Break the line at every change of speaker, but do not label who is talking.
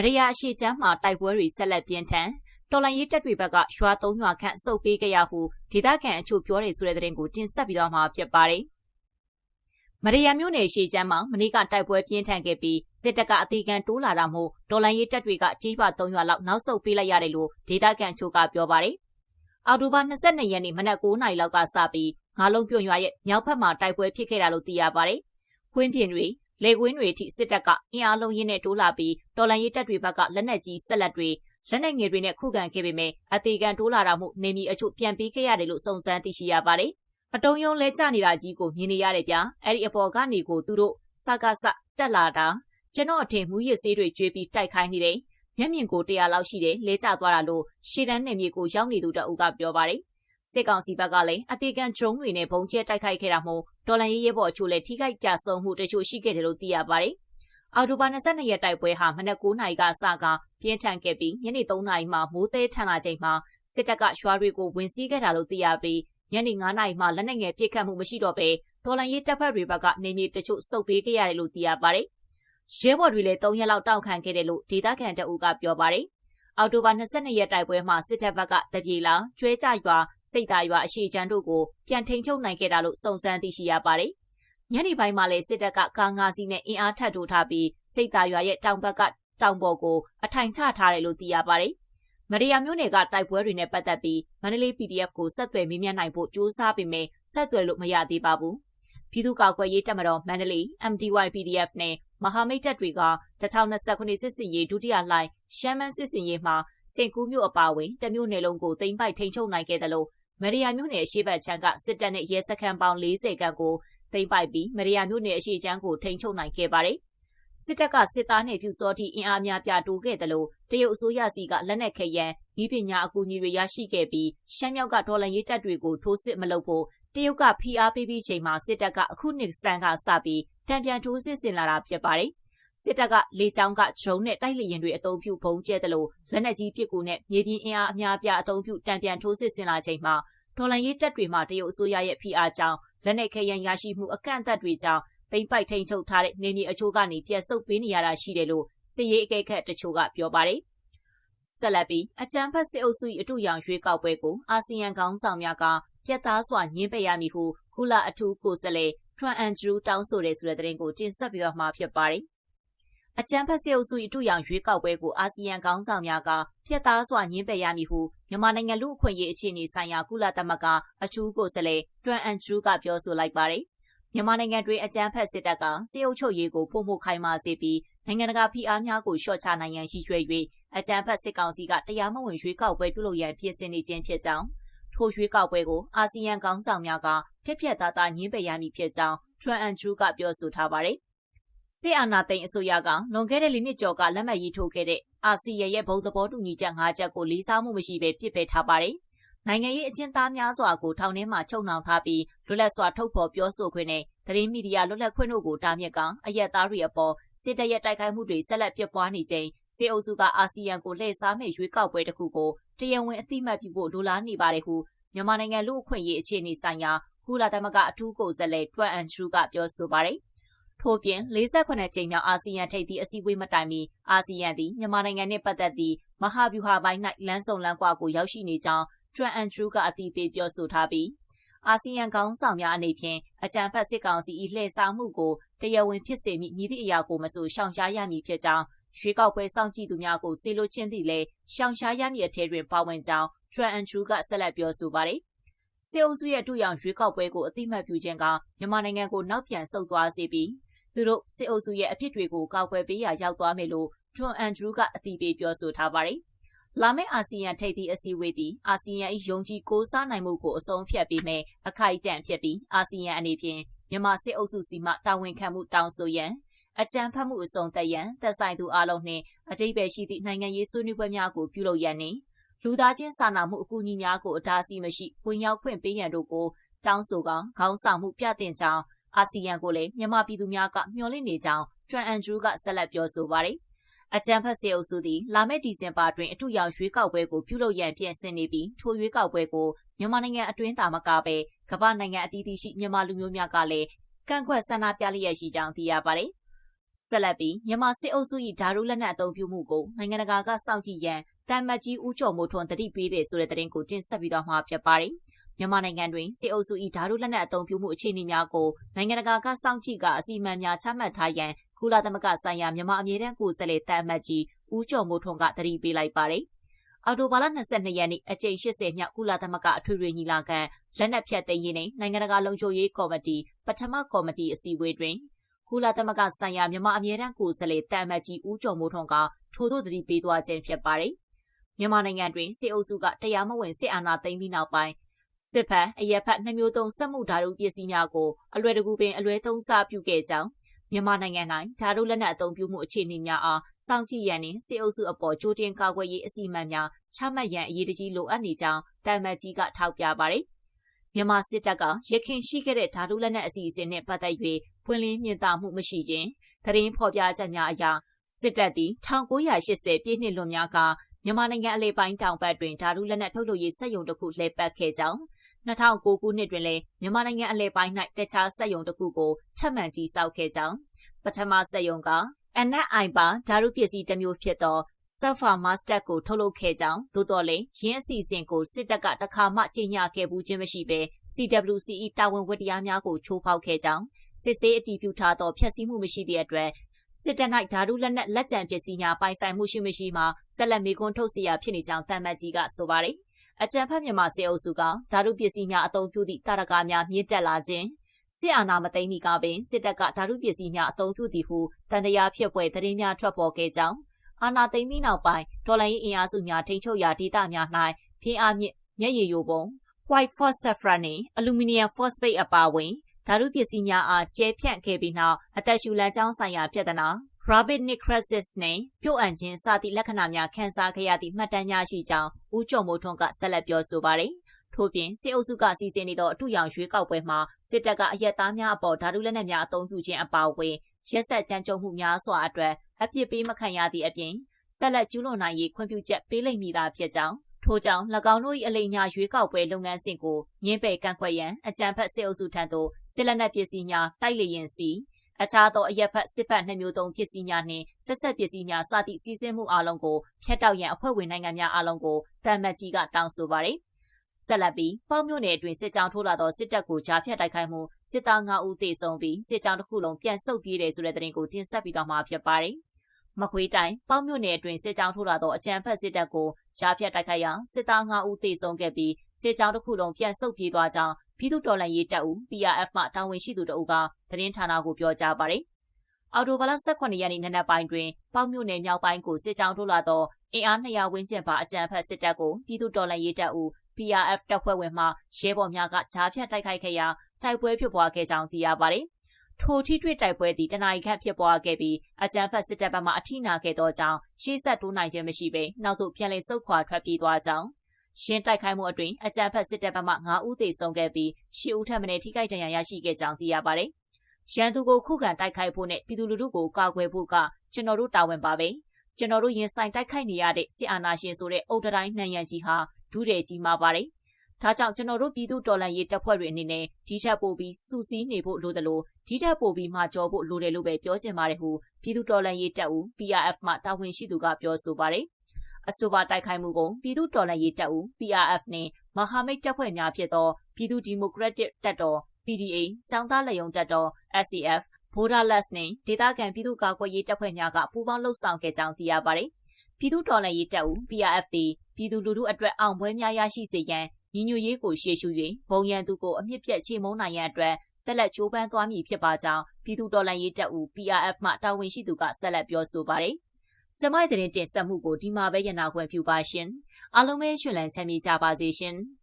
မရယာအရှိချမ်းမှာတိုက်ပွဲတွေဆက်လက်ပြင်းထန်တော်လိုင်းရေးတပ်တွေဘက်ကရွာသုံးရွာခန့်စုပ်ပေးကြရဟုဒေသခံအချို့ပြောတယ်ဆိုတဲ့သတင်းကိုတင်ဆက်ပြီးတော့မှာဖြစ်ပါတယ်။မရယာမြို့နယ်ရှေ့ချမ်းမှာမနေ့ကတိုက်ပွဲပြင်းထန်ခဲ့ပြီးစစ်တပ်ကအသေးခံတိုးလာတာမို့တော်လိုင်းရေးတပ်တွေကကြီးပါ၃ရွာလောက်နောက်ဆုတ်ပေးလိုက်ရတယ်လို့ဒေသခံချို့ကပြောပါတယ်။အော်တိုဘာ22ရက်နေ့မနက်9:00နာရီလောက်ကစပြီးငါးလုံးပြွန်ရွာရဲ့မြောက်ဘက်မှာတိုက်ပွဲဖြစ်ခဲ့တာလို့သိရပါတယ်။ခွင်းပြင်တွေ လေကွင်းတွေအထိစစ်တပ်ကအင်အားလုံးရင်းနဲ့တိုးလာပြီးတော်လန်ရေးတပ်တွေဘက်ကလက်နက်ကြီးဆက်လက်တွေလက်နက်ငယ်တွေနဲ့ခုခံခဲ့ပေမဲ့အသေးခံတိုးလာတာမှုနေမီအချို့ပြန်ပေးခဲ့ရတယ်လို့စုံစမ်းသိရှိရပါတယ်။အတုံးယုံလဲကျနေတာကြီးကိုမြင်နေရတယ်ဗျာ။အဲ့ဒီအပေါ်ကနေကိုသူတို့စကားစတက်လာတာကျွန်တော်အထင်မူရစ်ဆေးတွေကျွေးပြီးတိုက်ခိုင်းနေတယ်။မျက်မြင်ကို100လောက်ရှိတယ်လဲကျသွားတာလို့ရှေတန်းနယ်မြေကိုရောက်နေသူတအုပ်ကပြောပါတယ်။စစ်ကောင်စီဘက်ကလည်းအသေးခံဒရုန်းတွေနဲ့ဘုံကျဲတိုက်ခိုက်ခဲ့တာမို့ ဒေါ်လာရေးရဲဘော်အချို့လည်းထိခိုက်ကြဆုံးမှုတချို့ရှိခဲ့တယ်လို့သိရပါတယ်။အော်တိုဘာ22ရက်တိုက်ပွဲဟာမနက်9နာရီကစကပြင်းထန်ခဲ့ပြီးညနေ3နာရီမှမိုးသေးထန်လာချိန်မှာစစ်တပ်ကရွာတွေကိုဝင်စီးခဲ့တာလို့သိရပြီးညနေ9နာရီမှလက်နက်ငယ်ပစ်ခတ်မှုမရှိတော့ဘဲဒေါ်လာရေးတပ်ဖက်တွေဘက်ကနေမြေတချို့စုပ်ပေးခဲ့ရတယ်လို့သိရပါတယ်။ရဲဘော်တွေလည်း3ရက်လောက်တောက်ခံခဲ့တယ်လို့ဒေသခံတအုပ်ကပြောပါတယ်။ အော်တိုဘာ22ရက်တိုက်ပွဲမှာစစ်တပ်ဘက်ကတပြေလာကျွဲကြရွာစိတ်သားရွာအရှိချမ်းတို့ကိုပြန်ထိန်ချုပ်နိုင်ခဲ့တာလို့စုံစမ်းသိရှိရပါတယ်။ညနေပိုင်းမှာလည်းစစ်တပ်ကကာငါစီနဲ့အင်အားထပ်ထိုးထားပြီးစိတ်သားရွာရဲ့တောင်ဘက်ကတောင်ပေါ်ကိုအထိုင်ချထားတယ်လို့သိရပါတယ်။မရိယာမျိုးနယ်ကတိုက်ပွဲတွေနဲ့ပတ်သက်ပြီးမန္တလေး PDF ကိုဆက်သွယ်မေးမြန်းနိုင်ဖို့ကြိုးစားပေမဲ့ဆက်သွယ်လို့မရသေးပါဘူး။ပြည်သူ့ကာကွယ်ရေးတပ်မတော်မန္တလေး MDY PDF နဲ့ မဟာမိတ်တပ်တွေက2029စစ်စင်ရေးဒုတိယလှိုင်းရှမ်းမန်းစစ်စင်ရေးမှာစင်ကူးမြို့အပါအဝင်တမျိုးနယ်လုံးကိုသိမ်းပိုက်ထိန်းချုပ်နိုင်ခဲ့တယ်လို့မရိယာမြို့နယ်အရှိတ်ချမ်းကစစ်တပ်နဲ့ရဲစခန်းပေါင်း40ခန့်ကိုသိမ်းပိုက်ပြီးမရိယာမြို့နယ်အရှိချမ်းကိုထိန်းချုပ်နိုင်ခဲ့ပါတယ်။စစ်တပ်ကစစ်သားနဲ့ပြူစောတိအင်အားများပြတိုးခဲ့တယ်လို့တရုတ်အစိုးရစီကလက်နက်ခဲယမ်းဤပညာအကူအညီတွေရရှိခဲ့ပြီးရှမ်းမြောက်ကဒေါ်လာရေးတပ်တွေကိုထိုးစစ်မလုပ်ဖို့တရုတ်ကဖိအားပေးပြီးချိန်မှာစစ်တပ်ကအခုနှစ်စံကစပြီး တံပြန်ထိုးစစ်ဆင်လာတာဖြစ်ပါတယ်။စစ်တပ်ကလေကြောင်းကဒရုန်းနဲ့တိုက်လေယာဉ်တွေအသုံးပြုပုံကျဲတယ်လို့လက်နက်ကြီးပစ်ကူနဲ့မြေပြင်အင်အားအများပြအသုံးပြုတံပြန်ထိုးစစ်ဆင်လာချိန်မှာဒေါ်လာရေးတပ်တွေမှတရုတ်အစိုးရရဲ့ဖိအားကြောင့်လက်နက်ခဲယမ်းရရှိမှုအကန့်အသတ်တွေကြောင့်သိမ့်ပိုက်ထိန်ချုပ်ထားတဲ့နေမြေအချို့ကနေပြန်ဆုတ်ပေးနေရတာရှိတယ်လို့စစ်ရေးအကဲခတ်တချို့ကပြောပါတယ်။ဆက်လက်ပြီးအကြံဖတ်စစ်အုပ်စု၏အတူရောင်ရွေးကောက်ပွဲကိုအာဆီယံခေါင်းဆောင်များကပြတ်သားစွာညှင်းပယ်ရမည်ဟုကုလအထူးကိုယ်စားလှယ် ထရန်အန်ဂျရူတောင်းဆိုတဲ့ဆိုတဲ့သတင်းကိုတင်ဆက်ပြီးတော့မှာဖြစ်ပါတယ်။အကြံဖတ်စစ်အုပ်စု၏အတူရောင်ရွေးကောက်ပွဲကိုအာဆီယံခေါင်းဆောင်များကပြတ်သားစွာညှင်းပယ်ရမည်ဟုမြန်မာနိုင်ငံလူ့အခွင့်အရေးအခြေအနေဆိုင်ရာကုလသမဂ္ဂအထူးကိုယ်စားလှယ်ထရန်အန်ဂျရူကပြောဆိုလိုက်ပါတယ်။မြန်မာနိုင်ငံတွင်အကြမ်းဖက်စစ်တပ်ကစစ်အုပ်ချုပ်ရေးကိုပုံမှုခိုင်းမာစေပြီးနိုင်ငံတကာဖိအားများကိုလျှော့ချနိုင်ရန်ရှိရွယ်၍အကြမ်းဖက်စစ်ကောင်စီကတရားမဝင်ရွေးကောက်ပွဲပြုလုပ်ရန်ပြင်ဆင်နေခြင်းဖြစ်ကြောင်း ထိုရွေးကောက်ပွဲကိုအာဆီယံခေါင်းဆောင်များကပြက်ပြက်သားသားညှင်းပယ်ရမည်ဖြစ်ကြောင်းထရန်အန်ဒရူးကပြောဆိုထားပါတယ်။စစ်အာဏာသိမ်းအစိုးရကလွန်ခဲ့တဲ့လနှစ်ကျော်ကလက်မှတ်ရေးထိုးခဲ့တဲ့အာဆီယံရဲ့ဘုံသဘောတူညီချက်၅ချက်ကိုလေးစားမှုမရှိဘဲပြစ်ပယ်ထားပါတယ်။နိုင်ငံရေးအကျဉ်းသားများစွာကိုထောင်ထဲမှာချုပ်နှောင်ထားပြီးလွတ်လပ်စွာထုတ်ဖော်ပြောဆိုခွင့်နဲ့ သတင်းမီဒီယာလွတ်လပ်ခွင့်တို့ကိုတားမြစ်ကအရက်သားတွေအပေါ်စစ်တပ်ရဲ့တိုက်ခိုက်မှုတွေဆက်လက်ပြပွားနေချိန်စစ်အုပ်စုကအာဆီယံကိုလှည့်စားမဲ့ရွေးကောက်ပွဲတစ်ခုကိုတရားဝင်အသိမှတ်ပြုဖို့လိုလားနေပါတယ်ဟုမြန်မာနိုင်ငံလူ့အခွင့်အရေးအခြေအနေဆိုင်ရာကုလသမဂ္ဂအထူးကိုယ်စားလှယ်တွမ်အန်ဒရူးကပြောဆိုပါတယ်ထို့ပြင်48ကြိမ်မြောက်အာဆီယံထိပ်သီးအစည်းအဝေးမတိုင်မီအာဆီယံသည်မြန်မာနိုင်ငံနှင့်ပတ်သက်သည့်မဟာဗျူဟာပိုင်း၌လမ်းဆောင်လမ်းကွာကိုရောက်ရှိနေကြောင်းထရန်အန်ဒရူးကအတိပေးပြောဆိုထားပြီး အာဆီယံခေါင်းဆောင်များအနေဖြင့်အကြံဖက်စစ်ကောင်စီ၏လှည့်စားမှုကိုတရားဝင်ဖြစ်စေမိမြည်သည့်အရာကိုမဆိုရှောင်ရှားရမည်ဖြစ်ကြောင်းရွှေကောက်ပွဲစောင့်ကြည့်သူများကိုစေလိုချင်းသည့်လဲရှောင်ရှားရမည်အထည်တွင်ပါဝင်ကြောင်းထရန်အန်ဒရူးကဆက်လက်ပြောဆိုပါတယ်။စေအုပ်စုရဲ့တူရောင်ရွေးကောက်ပွဲကိုအတိမတ်ပြုခြင်းကမြန်မာနိုင်ငံကိုနောက်ပြန်ဆုတ်သွားစေပြီးသူတို့စစ်အုပ်စုရဲ့အဖြစ်တွေကိုကောက်ွယ်ပေးရာရောက်သွားမယ်လို့ထွန်အန်ဒရူးကအတိပေးပြောဆိုထားပါတယ် လာမယ့်အာဆီယံထိပ်သီးအစည်းအဝေးသည်အာဆီယံ၏ယုံကြည်ကိုးစားနိုင်မှုကိုအဆုံးဖြတ်ပေးမယ်အခိုက်အတန့်ဖြစ်ပြီးအာဆီယံအနေဖြင့်မြန်မာစစ်အုပ်စုစီမှတာဝန်ခံမှုတောင်းဆိုရန်အကြံဖတ်မှုအစုံသက်ရန်သက်ဆိုင်သူအလုံးနှင့်အတိပယ်ရှိသည့်နိုင်ငံရေးဆွေးနွေးပွဲများကိုပြုလုပ်ရန်နှင့်လူသားချင်းစာနာမှုအကူအညီများကိုအတားအဆီးမရှိဝင်ရောက်ခွင့်ပေးရန်တို့ကိုတောင်းဆိုကောင်ခေါင်းဆောင်မှုပြသင့်ကြောင်းအာဆီယံကိုလည်းမြန်မာပြည်သူများကမျှော်လင့်နေကြောင်းထရန်အန်ဒရူးကဆက်လက်ပြောဆိုပါတယ် အကြံဖတ်စေအုပ်စုသည်လာမယ့်ဒီဇင်ဘာတွင်အထူးရောင်ရွေးကောက်ပွဲကိုပြုလုပ်ရန်ပြင်ဆင်နေပြီးထိုရွေးကောက်ပွဲကိုမြန်မာနိုင်ငံအတွင်းသာမကပဲကမ္ဘာနိုင်ငံအသီးသီးရှိမြန်မာလူမျိုးများကလည်းကန့်ကွက်ဆန္ဒပြလျက်ရှိကြောင်းသိရပါတယ်ဆက်လက်ပြီးမြန်မာစစ်အုပ်စု၏ဓာတုလက်နက်အသုံးပြုမှုကိုနိုင်ငံတကာကစောင့်ကြည့်ရန်တမ်မတ်ကြီးဦးကျော်မိုးထွန်းတတိပေးတယ်ဆိုတဲ့သတင်းကိုတင်ဆက်ပြီးတော့မှာဖြစ်ပါတယ်။မြန်မာနိုင်ငံတွင်စစ်အုပ်စု၏ဓာတုလက်နက်အသုံးပြုမှုအခြေအနေများကိုနိုင်ငံတကာကစောင့်ကြည့်ကအစီအမံများချမှတ်ထားရန် ကုလသမဂ္ဂဆိုင်ရာမြန်မာအမြဲတမ်းကိုယ်စားလှယ်တမ်မတ်ကြီးဦးကျော်မိုးထွန်းကတတိပေးလိုက်ပါတယ်။အော်တိုဘာလ22ရက်နေ့အကြိမ်80မြောက်ကုလသမဂ္ဂအထွေထွေညီလာခံလက်နက်ဖြတ်သိမ်းရေးနဲ့နိုင်ငံတကာလုံခြုံရေးကော်မတီပထမကော်မတီအစည်းအဝေးတွင်ကုလသမဂ္ဂဆိုင်ရာမြန်မာအမြဲတမ်းကိုယ်စားလှယ်တမ်မတ်ကြီးဦးကျော်မိုးထွန်းကထို့သို့တတိပေးသွားခြင်းဖြစ်ပါတယ်။မြန်မာနိုင်ငံတွင်စစ်အုပ်စုကတရားမဝင်စစ်အာဏာသိမ်းပြီးနောက်ပိုင်းစစ်ဖက်အရက်ဖက်နှမျိုးသုံးစက်မှုဓာတုပစ္စည်းများကိုအလွယ်တကူပင်အလွဲသုံးစားပြုခဲ့ကြောင်း မြန်မာနိုင်ငံ၌ဓာတုလက်နက်အသုံးပြုမှုအခြေအနေများအားစောင့်ကြည့်ရန်နှင့်စစ်အုပ်စုအပေါ်ကြိုတင်ကာကွယ်ရေးအစီအမံများချမှတ်ရန်အရေးတကြီးလိုအပ်နေကြောင်းတမ်မတ်ကြီးကထောက်ပြပါတယ်။မြန်မာစစ်တပ်ကရခင်ရှိခဲ့တဲ့ဓာတုလက်နက်အစီအစဉ်နဲ့ပတ်သက်၍ပွင့်လင်းမြင်သာမှုမရှိခြင်းသတင်းဖော်ပြချက်များအရစစ်တပ်သည်1980ပြည့်နှစ်လွန်များကမြန်မာနိုင်ငံအလဲပိုင်းတောင်ဘက်တွင်ဓာတုလက်နက်ထုတ်လုပ်ရေးစက်ရုံတစ်ခုလှည့်ပတ်ခဲ့ကြောင်း 2009ခုနှစ်တွင်လည်းမြန်မာနိုင်ငံအလဲပိုင်း၌တခြားစက်ရုံတစ်ခုကိုထပ်မံတည်ဆောက်ခဲ့ကြောင်းပထမစက်ရုံကအနက်အိုင်ပါဓာတုပစ္စည်းတစ်မျိုးဖြစ်သော Sulfur Master ကိုထုတ်လုပ်ခဲ့ကြောင်းသို့တော်လည်းရင်းအစီအစဉ်ကိုစစ်တပ်ကတခါမှကြေညာခဲ့ဘူးခြင်းမရှိဘဲ CWCE တာဝန်ဝတ္တရားများကိုချိုးဖောက်ခဲ့ကြောင်းစစ်ဆေးအတည်ပြုထားသောဖျက်ဆီးမှုမရှိသည့်အတွက်စစ်တပ်၌ဓာတုလက်နက်လက်ကျန်ပစ္စည်းများပိုင်ဆိုင်မှုရှိမရှိမှာဆက်လက်မေကွန်းထုတ်စီရဖြစ်နေကြောင်းတမတ်ကြီးကဆိုပါတယ် အကြံဖက်မြန်မာစေအုပ်စုကဓာတုပစ္စည်းများအသုံးပြုသည့်တာရကားများမြင့်တက်လာခြင်းစစ်အာဏာမသိမ်းမီကပင်စစ်တပ်ကဓာတုပစ္စည်းများအသုံးပြုသည်ဟုတန်တရားဖြစ်ပွဲသတင်းများထွက်ပေါ်ခဲ့ကြောင်းအာဏာသိမ်းပြီးနောက်ပိုင်းဒေါ်လာရေးအင်အားစုများထိန်းချုပ်ရာဒေသများ၌ပြင်းအားမြင့်မျက်ရည်ယိုပုံ white phosphorus နှင့် aluminum phosphate အပါအဝင်ဓာတုပစ္စည်းများအားကျဲဖြန့်ခဲ့ပြီးနောက်အသက်ရှူလမ်းကြောင်းဆိုင်ရာပြဿနာ Rabbit necrosis နဲ့ပြုတ်အံခြင်းစသည့်လက္ခဏာများခံစားခဲ့ရသည့်မှတ်တမ်းများရှိကြောင်းဦးကျော်မိုးထွန်းကဆက်လက်ပြောဆိုပါတယ်။ထို့ပြင်စစ်အုပ်စုကစီစဉ်နေသောအထူးရောင်ရွေးကောက်ပွဲမှာစစ်တပ်ကအရက်သားများအပေါ်ဓာတုလက်နက်များအသုံးပြုခြင်းအပါအဝင်ရက်ဆက်ကြမ်းကြုတ်မှုများစွာအတွက်အပြစ်ပေးမခံရသည့်အပြင်ဆက်လက်ကျူးလွန်နိုင်ရေးခွင့်ပြုချက်ပေးလိမ့်မည်သာဖြစ်ကြောင်းထို့ကြောင့်၎င်းတို့၏အလိညာရွေးကောက်ပွဲလုပ်ငန်းစဉ်ကိုညှင်းပယ်ကန့်ကွက်ရန်အကြံဖက်စစ်အုပ်စုထံသို့စစ်လက်နက်ပစ္စည်းများတိုက်လေရင်စီ အခြားသောအရက်ဖက်စစ်ဖက်နှမျိုးသုံးပစ္စည်းများနှင့်ဆက်ဆက်ပစ္စည်းများစသည့်စီးဆင်းမှုအလုံးကိုဖျက်တောက်ရန်အဖွဲ့ဝင်နိုင်ငံများအလုံးကိုတမ်မတ်ကြီးကတောင်းဆိုပါရယ်ဆက်လက်ပြီးပေါ့မြို့နယ်အတွင်းစစ်ကြောင်းထိုးလာသောစစ်တပ်ကိုကြားဖြတ်တိုက်ခိုက်မှုစစ်သား9ဦးသေဆုံးပြီးစစ်ကြောင်းတစ်ခုလုံးပြန်ဆုတ်ပြေးတယ်ဆိုတဲ့သတင်းကိုတင်ဆက်ပြီးတော့မှာဖြစ်ပါတယ်။မကွေးတိုင်းပေါ့မြို့နယ်အတွင်းစစ်ကြောင်းထိုးလာသောအကြမ်းဖက်စစ်တပ်ကို ကြားဖြတ်တိုက်ခိုက်ရာစစ်သား9ဦးသေဆုံးခဲ့ပြီးစစ်ကြောင်းတစ်ခုလုံးပြန်ဆုတ်ပြေးသွားကြောင်းပြည်သူ့တော်လှန်ရေးတပ်ဦး PRF မှတာဝန်ရှိသူတို့ကသတင်းဌာနကိုပြောကြားပါတယ်။အော်တိုဘလ18ရက်နေ့နနက်ပိုင်းတွင်ပေါ့မြို့နယ်မြောက်ပိုင်းကိုစစ်ကြောင်းထိုးလာသောအင်အား200ဝန်းကျင်ပါအကြမ်းဖက်စစ်တပ်ကိုပြည်သူ့တော်လှန်ရေးတပ်ဦး PRF တပ်ဖွဲ့ဝင်မှရဲဘော်များကကြားဖြတ်တိုက်ခိုက်ခဲ့ရာတိုက်ပွဲဖြစ်ပွားခဲ့ကြောင်းသိရပါတယ်။ ထိုထိတွေ့တိုက်ပွဲသည်တနအီခန့်ဖြစ်ပွားခဲ့ပြီးအကြမ်းဖက်စစ်တပ်ဘက်မှအထိနာခဲ့သောကြောင့်ရှေ့ဆက်တိုးနိုင်ခြင်းမရှိဘဲနောက်သို့ပြန်လည်ဆုတ်ခွာထွက်ပြေးသွားကြောင်းရှင်းတိုက်ခိုက်မှုအတွင်းအကြမ်းဖက်စစ်တပ်ဘက်မှ9ဦးသေဆုံးခဲ့ပြီး10ဦးထပ်မံထိခိုက်ဒဏ်ရာရရှိခဲ့ကြောင်းသိရပါတယ်။ရန်သူကိုခုခံတိုက်ခိုက်ဖို့နဲ့ပြည်သူလူထုကိုကာကွယ်ဖို့ကကျွန်တော်တို့တာဝန်ပါပဲ။ကျွန်တော်တို့ရင်ဆိုင်တိုက်ခိုက်နေရတဲ့စစ်အာဏာရှင်ဆိုတဲ့အုတ်တိုင်းနှံရန်ကြီးဟာဒုတယ်ကြီးမှာပါတယ်ဒါကြောင့်ကျွန်တော်တို့ပြည်သူတော်လှန်ရေးတပ်ဖွဲ့တွေအနေနဲ့ဒီထက်ပိုပြီးစူးစီးနေဖို့လိုတယ်လို့ ဒီထက်ပိုပြီးမှကြောဖို့လိုတယ်လို့ပဲပြောချင်ပါတယ်ဟုပြည်သူတော်လှန်ရေးတပ်ဦး PRF မှတာဝန်ရှိသူကပြောဆိုပါတယ်။အဆိုပါတိုက်ခိုက်မှုကိုပြည်သူတော်လှန်ရေးတပ်ဦး PRF နဲ့မဟာမိတ်တပ်ဖွဲ့များဖြစ်သောပြည်သူဒီမိုကရက်တစ်တပ်တော် PDA ចောင်းသားလက်ယုံတပ်တော် SCF Borderless နဲ့ဒေသခံပြည်သူ့ကာကွယ်ရေးတပ်ဖွဲ့များကပူးပေါင်းလှုပ်ဆောင်ခဲ့ကြောင်းသိရပါတယ်။ပြည်သူတော်လှန်ရေးတပ်ဦး PRF သည်ပြည်သူလူထုအတွက်အောင်ပွဲများရရှိစေရန် ညီညွတ်ရေးကိုရှေ့ရှု၍ဘုံရန်သူကိုအမြင့်ပြတ်ချေမှုန်းနိုင်ရန်အတွက်ဆက်လက်ကြိုးပမ်းသွားမည်ဖြစ်ပါကြောင်းပြည်သူတော်လှန်ရေးတပ်ဦး PRF မှတာဝန်ရှိသူကဆက်လက်ပြောဆိုပါတယ်။ကျမရဲ့တင်ဆက်မှုကိုဒီမှာပဲရနာခွင့်ပြုပါရှင်။အားလုံးပဲရှင်လန်းချမ်းမြေ့ကြပါစေရှင်။